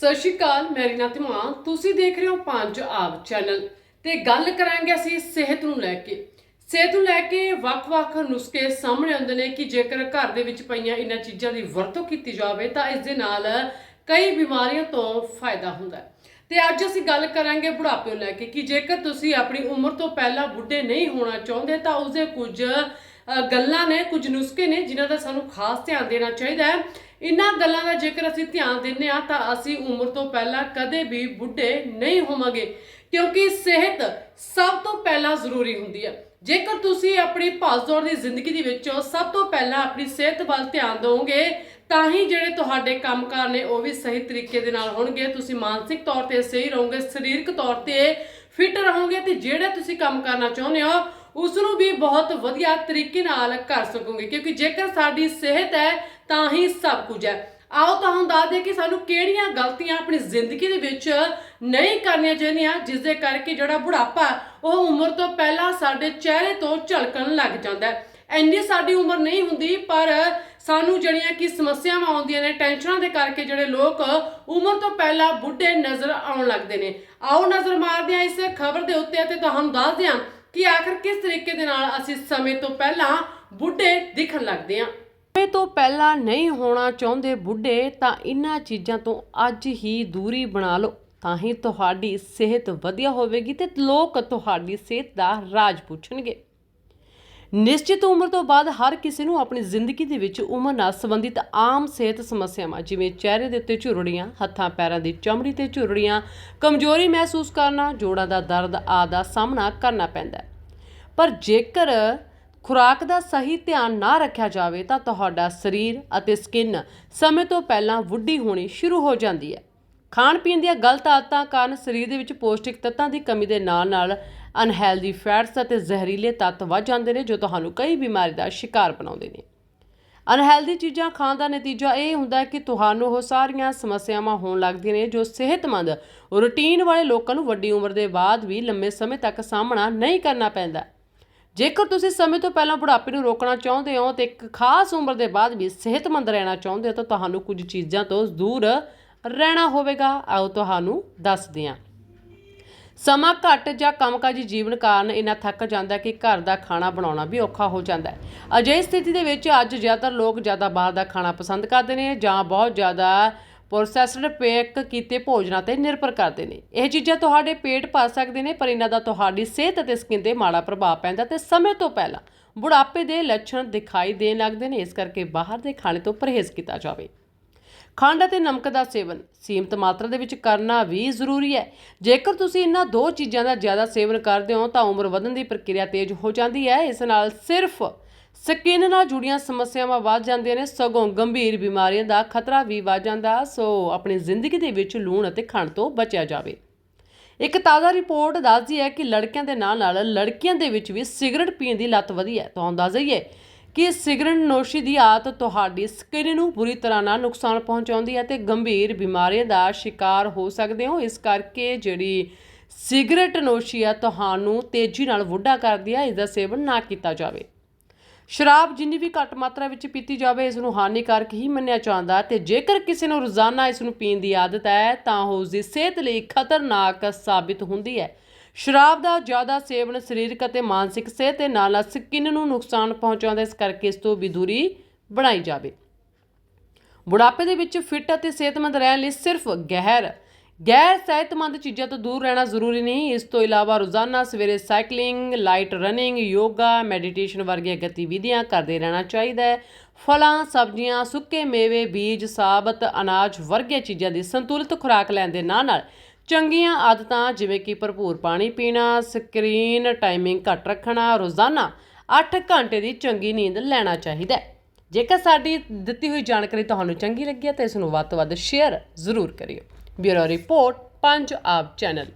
ਸਤਿ ਸ਼੍ਰੀ ਅਕਾਲ ਮੈਂ ਰੀਨਾ ਧਮਾਨ ਤੁਸੀਂ ਦੇਖ ਰਹੇ ਹੋ ਪੰਜ ਆਪ ਚੈਨਲ। ਤੇ ਗੱਲ ਕਰਾਂਗੇ ਅਸੀਂ ਸਿਹਤ ਨੂੰ ਲੈ ਕੇ। ਸਿਹਤ ਨੂੰ ਲੈ ਕੇ ਵੱਖ-ਵੱਖ ਨੁਸਖੇ ਸਾਹਮਣੇ ਆਉਂਦੇ ਨੇ ਕਿ ਜੇਕਰ ਘਰ ਦੇ ਵਿੱਚ ਪਈਆਂ ਇਹਨਾਂ ਚੀਜ਼ਾਂ ਦੀ ਵਰਤੋਂ ਕੀਤੀ ਜਾਵੇ, ਤਾਂ ਇਸ ਦੇ ਨਾਲ ਕਈ ਬਿਮਾਰੀਆਂ ਤੋਂ ਫਾਇਦਾ ਹੁੰਦਾ ਹੈ। ਤੇ ਅੱਜ ਅਸੀਂ ਗੱਲ ਕਰਾਂਗੇ ਬੁਢਾਪੇ ਨੂੰ ਲੈ ਕੇ ਕਿ ਜੇਕਰ ਤੁਸੀਂ ਆਪਣੀ ਉਮਰ ਤੋਂ ਪਹਿਲਾਂ ਬੁੱਢੇ ਨਹੀਂ ਹੋਣਾ ਚਾਹੁੰਦੇ, ਤਾਂ ਉਸਦੇ ਕੁਝ ਗੱਲਾਂ ਨੇ, ਕੁਝ ਨੁਸਖੇ ਨੇ, ਜਿਨ੍ਹਾਂ ਦਾ ਸਾਨੂੰ ਖਾਸ ਧਿਆਨ ਦੇਣਾ ਚਾਹੀਦਾ ਹੈ। ਇਹਨਾਂ ਗੱਲਾਂ ਦਾ ਜੇਕਰ ਅਸੀਂ ਧਿਆਨ ਦਿੰਨੇ ਆ ਤਾਂ ਅਸੀਂ ਉਮਰ ਤੋਂ ਪਹਿਲਾਂ ਕਦੇ ਵੀ ਬੁੱਢੇ ਨਹੀਂ ਹੋਵਾਂਗੇ, ਕਿਉਂਕਿ ਸਿਹਤ ਸਭ ਤੋਂ ਪਹਿਲਾਂ ਜ਼ਰੂਰੀ ਹੁੰਦੀ ਹੈ। ਜੇਕਰ ਤੁਸੀਂ ਆਪਣੀ ਭੱਜ-ਦੌੜ ਦੀ ਜ਼ਿੰਦਗੀ ਦੇ ਵਿੱਚ ਸਭ ਤੋਂ ਪਹਿਲਾਂ ਆਪਣੀ ਸਿਹਤ ਵੱਲ ਧਿਆਨ ਦਿਓਗੇ, ਤਾਂ ਹੀ ਜਿਹੜੇ ਤੁਹਾਡੇ ਕੰਮਕਾਰ ਨੇ ਉਹ ਵੀ ਸਹੀ ਤਰੀਕੇ ਦੇ ਨਾਲ ਹੋਣਗੇ। ਤੁਸੀਂ ਮਾਨਸਿਕ ਤੌਰ ਤੇ ਸਹੀ ਰਹੋਗੇ, ਸਰੀਰਕ ਤੌਰ ਤੇ ਫਿੱਟ ਰਹੋਗੇ ਤੇ ਜਿਹੜੇ ਤੁਸੀਂ ਕੰਮ ਕਰਨਾ ਚਾਹੁੰਦੇ ਹੋ ਉਸ ਨੂੰ ਵੀ ਬਹੁਤ ਵਧੀਆ ਤਰੀਕੇ ਨਾਲ ਕਰ ਸਕੋਗੇ। ਕਿਉਂਕਿ ਜੇਕਰ ਸਾਡੀ ਸਿਹਤ ਹੈ ਤਾਂ ਹੀ ਸਭ ਕੁਝ ਹੈ। ਆਓ ਤੁਹਾਨੂੰ ਦੱਸ ਦੇ ਕਿ ਸਾਨੂੰ ਕਿਹੜੀਆਂ ਗਲਤੀਆਂ ਆਪਣੀ ਜ਼ਿੰਦਗੀ ਦੇ ਵਿੱਚ ਨਹੀਂ ਕਰਨੀਆਂ ਚਾਹੀਦੀਆਂ ਜਿਸ ਦੇ ਕਰਕੇ ਜਿਹੜਾ ਬੁਢਾਪਾ ਉਹ ਉਮਰ ਤੋਂ ਪਹਿਲਾਂ ਸਾਡੇ ਚਿਹਰੇ ਤੋਂ ਝਲਕਣ ਲੱਗ ਜਾਂਦਾ ਹੈ। ਇੰਨੀ ਸਾਡੀ ਉਮਰ ਨਹੀਂ ਹੁੰਦੀ, ਪਰ ਸਾਨੂੰ ਜਿਹੜੀਆਂ ਕਿ ਸਮੱਸਿਆਵਾਂ ਆਉਂਦੀਆਂ ਨੇ, ਟੈਨਸ਼ਨਾਂ ਦੇ ਕਰਕੇ ਜਿਹੜੇ ਲੋਕ ਉਮਰ ਤੋਂ ਪਹਿਲਾਂ ਬੁੱਢੇ ਨਜ਼ਰ ਆਉਣ ਲੱਗਦੇ ਨੇ। ਆਓ ਨਜ਼ਰ ਮਾਰਦੇ ਹਾਂ ਇਸ ਖਬਰ ਦੇ ਉੱਤੇ ਅਤੇ ਤੁਹਾਨੂੰ ਦੱਸਦੇ ਹਾਂ ਕਿ ਆਖਰ ਕਿਸ ਤਰੀਕੇ ਦੇ ਨਾਲ ਅਸੀਂ ਸਮੇਂ ਤੋਂ ਪਹਿਲਾਂ ਬੁੱਢੇ ਦਿਖਣ ਲੱਗਦੇ ਹਾਂ। ਸਮੇਂ ਤੋਂ ਪਹਿਲਾਂ ਨਹੀਂ ਹੋਣਾ ਚਾਹੁੰਦੇ ਬੁੱਢੇ, ਤਾਂ ਇਹਨਾਂ ਚੀਜ਼ਾਂ ਤੋਂ ਅੱਜ ਹੀ ਦੂਰੀ ਬਣਾ ਲਓ। ਤਾਂ ਹੀ ਤੁਹਾਡੀ ਸਿਹਤ ਵਧੀਆ ਹੋਵੇਗੀ ਤੇ ਲੋਕ ਤੁਹਾਡੀ ਸਿਹਤ ਦਾ ਰਾਜ ਪੁੱਛਣਗੇ। ਨਿਸ਼ਚਿਤ ਉਮਰ ਤੋਂ ਬਾਅਦ ਹਰ ਕਿਸੇ ਨੂੰ ਆਪਣੀ ਜ਼ਿੰਦਗੀ ਦੇ ਵਿੱਚ ਉਮਰ ਨਾਲ ਸੰਬੰਧਿਤ ਆਮ ਸਿਹਤ ਸਮੱਸਿਆਵਾਂ, ਜਿਵੇਂ ਚਿਹਰੇ ਦੇ ਉੱਤੇ ਝੁਰੜੀਆਂ, ਹੱਥਾਂ, ਪੈਰਾਂ ਦੀ ਚਮੜੀ ਤੇ ਝੁਰੜੀਆਂ, ਕਮਜ਼ੋਰੀ ਮਹਿਸੂਸ ਕਰਨਾ, ਜੋੜਾਂ ਦਾ ਦਰਦ ਆਦਿ ਦਾ ਸਾਹਮਣਾ ਕਰਨਾ ਪੈਂਦਾ ਪਰ ਜੇਕਰ ਖੁਰਾਕ ਦਾ ਸਹੀ ਧਿਆਨ ਨਾ ਰੱਖਿਆ ਜਾਵੇ ਤਾਂ ਤੁਹਾਡਾ ਸਰੀਰ ਅਤੇ ਸਕਿਨ ਸਮੇਂ ਤੋਂ ਪਹਿਲਾਂ ਵੱਡੀ ਹੋਣੀ ਸ਼ੁਰੂ ਹੋ ਜਾਂਦੀ ਹੈ। ਖਾਣ ਪੀਣ ਦੀਆਂ ਗਲਤ ਆਦਤਾਂ ਕਾਰਨ ਸਰੀਰ ਦੇ ਵਿੱਚ ਪੌਸ਼ਟਿਕ ਤੱਤਾਂ ਦੀ ਕਮੀ ਦੇ ਨਾਲ-ਨਾਲ ਅਨਹੈਲਦੀ ਫੈਟਸ ਅਤੇ ਜ਼ਹਿਰੀਲੇ ਤੱਤ ਵੱਧ ਜਾਂਦੇ ਨੇ, ਜੋ ਤੁਹਾਨੂੰ ਕਈ ਬਿਮਾਰੀ ਦਾ ਸ਼ਿਕਾਰ ਬਣਾਉਂਦੇ ਨੇ। ਅਨਹੈਲਦੀ ਚੀਜ਼ਾਂ ਖਾਣ ਦਾ ਨਤੀਜਾ ਇਹ ਹੁੰਦਾ ਹੈ ਕਿ ਤੁਹਾਨੂੰ ਉਹ ਸਾਰੀਆਂ ਸਮੱਸਿਆਵਾਂ ਹੋਣ ਲੱਗਦੀਆਂ ਨੇ, ਜੋ ਸਿਹਤਮੰਦ, ਰੁਟੀਨ ਵਾਲੇ ਲੋਕਾਂ ਨੂੰ ਵੱਡੀ ਉਮਰ ਦੇ ਬਾਅਦ ਵੀ ਲੰਮੇ ਸਮੇਂ ਤੱਕ ਸਾਹਮਣਾ ਨਹੀਂ ਕਰਨਾ ਪੈਂਦਾ। ਜੇਕਰ ਤੁਸੀਂ ਸਮੇਂ ਤੋਂ ਪਹਿਲਾਂ ਬੁਢਾਪੇ ਨੂੰ ਰੋਕਣਾ ਚਾਹੁੰਦੇ ਹੋ ਤੇ ਇੱਕ ਖਾਸ ਉਮਰ ਦੇ ਬਾਅਦ ਵੀ ਸਿਹਤਮੰਦ ਰਹਿਣਾ ਚਾਹੁੰਦੇ ਹੋ, ਤਾਂ ਤੁਹਾਨੂੰ ਕੁਝ ਚੀਜ਼ਾਂ ਤੋਂ ਦੂਰ ਰਹਿਣਾ ਹੋਵੇਗਾ। ਆਓ ਤੁਹਾਨੂੰ ਦੱਸਦੇ ਹਾਂ। ਸਮਾਂ ਘੱਟ ਜਾਂ ਕੰਮਕਾਜੀ ਜੀਵਨ ਕਾਰਨ ਇੰਨਾ ਥੱਕ ਜਾਂਦਾ ਕਿ ਘਰ ਦਾ ਖਾਣਾ ਬਣਾਉਣਾ ਵੀ ਔਖਾ ਹੋ ਜਾਂਦਾ ਹੈ। ਅਜਿਹੀ ਸਥਿਤੀ ਦੇ ਵਿੱਚ ਅੱਜ ਜ਼ਿਆਦਾਤਰ ਲੋਕ ਜ਼ਿਆਦਾ ਬਾਹਰ ਦਾ ਖਾਣਾ ਪਸੰਦ ਕਰਦੇ ਨੇ ਜਾਂ ਬਹੁਤ ਜ਼ਿਆਦਾ ਪ੍ਰੋਸੈਸਡ ਪੈਕ ਕੀਤੇ ਭੋਜਨਾਂ ਤੇ ਨਿਰਭਰ ਕਰਦੇ ਨੇ। ਇਹ ਚੀਜ਼ਾਂ ਤੁਹਾਡੇ ਪੇਟ ਭਰ ਸਕਦੇ ਨੇ, ਪਰ ਇਹਨਾਂ ਦਾ ਤੁਹਾਡੀ ਸਿਹਤ ਅਤੇ ਸਕਿਨ ਤੇ ਮਾੜਾ ਪ੍ਰਭਾਵ ਪੈਂਦਾ ਤੇ ਸਮੇਂ ਤੋਂ ਪਹਿਲਾਂ ਬੁਢਾਪੇ ਦੇ ਲੱਛਣ ਦਿਖਾਈ ਦੇਣ ਲੱਗਦੇ ਨੇ, ਇਸ ਕਰਕੇ ਬਾਹਰ ਦੇ ਖਾਣੇ ਤੋਂ ਪਰਹੇਜ਼ ਕੀਤਾ ਜਾਵੇ। ਖੰਡ ਅਤੇ ਨਮਕ ਦਾ ਸੇਵਨ ਸੀਮਤ ਮਾਤਰਾ ਦੇ ਵਿੱਚ ਕਰਨਾ ਵੀ ਜ਼ਰੂਰੀ ਹੈ। ਜੇਕਰ ਤੁਸੀਂ ਇਹਨਾਂ ਦੋ ਚੀਜ਼ਾਂ ਦਾ ਜ਼ਿਆਦਾ ਸੇਵਨ ਕਰਦੇ ਹੋ ਤਾਂ ਉਮਰ ਵਧਣ ਦੀ ਪ੍ਰਕਿਰਿਆ ਤੇਜ਼ ਹੋ ਜਾਂਦੀ ਹੈ। ਇਸ ਨਾਲ ਸਿਰਫ ਸਕਿਨ ਨਾਲ ਜੁੜੀਆਂ ਸਮੱਸਿਆਵਾਂ ਵੱਧ ਜਾਂਦੀਆਂ ਨੇ, ਸਗੋਂ ਗੰਭੀਰ ਬਿਮਾਰੀਆਂ ਦਾ ਖਤਰਾ ਵੀ ਵੱਧ ਜਾਂਦਾ, ਸੋ ਆਪਣੀ ਜ਼ਿੰਦਗੀ ਦੇ ਵਿੱਚ ਲੂਣ ਅਤੇ ਖੰਡ ਤੋਂ ਬਚਿਆ ਜਾਵੇ। ਇੱਕ ਤਾਜ਼ਾ ਰਿਪੋਰਟ ਦੱਸਦੀ ਹੈ ਕਿ ਲੜਕਿਆਂ ਦੇ ਨਾਲ ਨਾਲ ਲੜਕੀਆਂ ਦੇ ਵਿੱਚ ਵੀ ਸਿਗਰਟ ਪੀਣ ਦੀ ਲੱਤ ਵਧੀ ਹੈ। ਤੁਹਾਨੂੰ ਦੱਸ ਦਈਏ ਕਿ ਸਿਗਰਟ ਨੋਸ਼ੀ ਦੀ ਆਦਤ ਤੁਹਾਡੀ ਸਕਿਨ ਨੂੰ ਬੁਰੀ ਤਰ੍ਹਾਂ ਨਾਲ ਨੁਕਸਾਨ ਪਹੁੰਚਾਉਂਦੀ ਹੈ ਤੇ ਗੰਭੀਰ ਬਿਮਾਰੀਆਂ ਦਾ ਸ਼ਿਕਾਰ ਹੋ ਸਕਦੇ ਹੋ। ਇਸ ਕਰਕੇ ਜਿਹੜੀ ਸਿਗਰਟ ਨੋਸ਼ੀ ਆ ਤੁਹਾਨੂੰ ਤੇਜ਼ੀ ਨਾਲ ਬੁੱਢਾ ਕਰਦੀ ਹੈ ਇਸ ਦਾ ਸੇਵਨ ਨਾ ਕੀਤਾ ਜਾਵੇ। ਸ਼ਰਾਬ ਜਿੰਨੀ ਵੀ ਘੱਟ ਮਾਤਰਾ ਵਿੱਚ ਪੀਤੀ ਜਾਵੇ, ਇਸ ਨੂੰ ਹਾਨੀਕਾਰਕ ਹੀ ਮੰਨਿਆ ਜਾਂਦਾ ਤੇ ਜੇਕਰ ਕਿਸੇ ਨੂੰ ਰੋਜ਼ਾਨਾ ਇਸ ਨੂੰ ਪੀਣ ਦੀ ਆਦਤ ਹੈ, ਤਾਂ ਉਹ ਉਸ ਦੀ ਸਿਹਤ ਲਈ ਖਤਰਨਾਕ ਸਾਬਿਤ ਹੁੰਦੀ ਹੈ। ਸ਼ਰਾਬ ਦਾ ਜ਼ਿਆਦਾ ਸੇਵਨ ਸਰੀਰਕ ਅਤੇ ਮਾਨਸਿਕ ਸਿਹਤ ਦੇ ਨਾਲ ਨਾਲ ਸਕਿਨ ਨੂੰ ਨੁਕਸਾਨ ਪਹੁੰਚਾਉਂਦਾ ਇਸ ਕਰਕੇ ਇਸ ਤੋਂ ਵੀ ਦੂਰੀ ਬਣਾਈ ਜਾਵੇ। ਬੁਢਾਪੇ ਦੇ ਵਿੱਚ ਫਿੱਟ ਅਤੇ ਸਿਹਤਮੰਦ ਰਹਿਣ ਲਈ ਸਿਰਫ ਗਹਿਰ ਗੈਰ ਸਿਹਤਮੰਦ ਚੀਜ਼ਾਂ ਤੋਂ ਦੂਰ ਰਹਿਣਾ ਜ਼ਰੂਰੀ ਨਹੀਂ। ਇਸ ਤੋਂ ਇਲਾਵਾ ਰੋਜ਼ਾਨਾ ਸਵੇਰੇ cycling, light running, yoga, meditation ਵਰਗੀਆਂ ਗਤੀਵਿਧੀਆਂ ਕਰਦੇ ਰਹਿਣਾ ਚਾਹੀਦਾ ਹੈ। ਫਲਾਂ, ਸਬਜ਼ੀਆਂ, ਸੁੱਕੇ ਮੇਵੇ, ਬੀਜ, ਸਾਬਤ, ਅਨਾਜ ਵਰਗੀਆਂ ਚੀਜ਼ਾਂ ਦੀ ਸੰਤੁਲਿਤ ਖੁਰਾਕ ਲੈਣ ਦੇ ਨਾਲ ਨਾਲ ਚੰਗੀਆਂ ਆਦਤਾਂ ਜਿਵੇਂ ਕਿ ਭਰਪੂਰ ਪਾਣੀ ਪੀਣਾ, ਸਕਰੀਨ ਟਾਈਮਿੰਗ ਘੱਟ ਰੱਖਣਾ, ਰੋਜ਼ਾਨਾ 8 ਘੰਟੇ ਦੀ ਚੰਗੀ ਨੀਂਦ ਲੈਣਾ ਚਾਹੀਦਾ ਹੈ। ਜੇਕਰ ਸਾਡੀ ਦਿੱਤੀ ਹੋਈ ਜਾਣਕਾਰੀ ਤੁਹਾਨੂੰ ਚੰਗੀ ਲੱਗੀ ਹੈ ਤਾਂ ਇਸ ਨੂੰ ਵੱਧ ਤੋਂ ਵੱਧ ਸ਼ੇਅਰ ਜ਼ਰੂਰ ਕਰਿਓ। ਬਿਊਰੋ ਰਿਪੋਰਟ ਪੰਜ ਆਬ ਚੈਨਲ।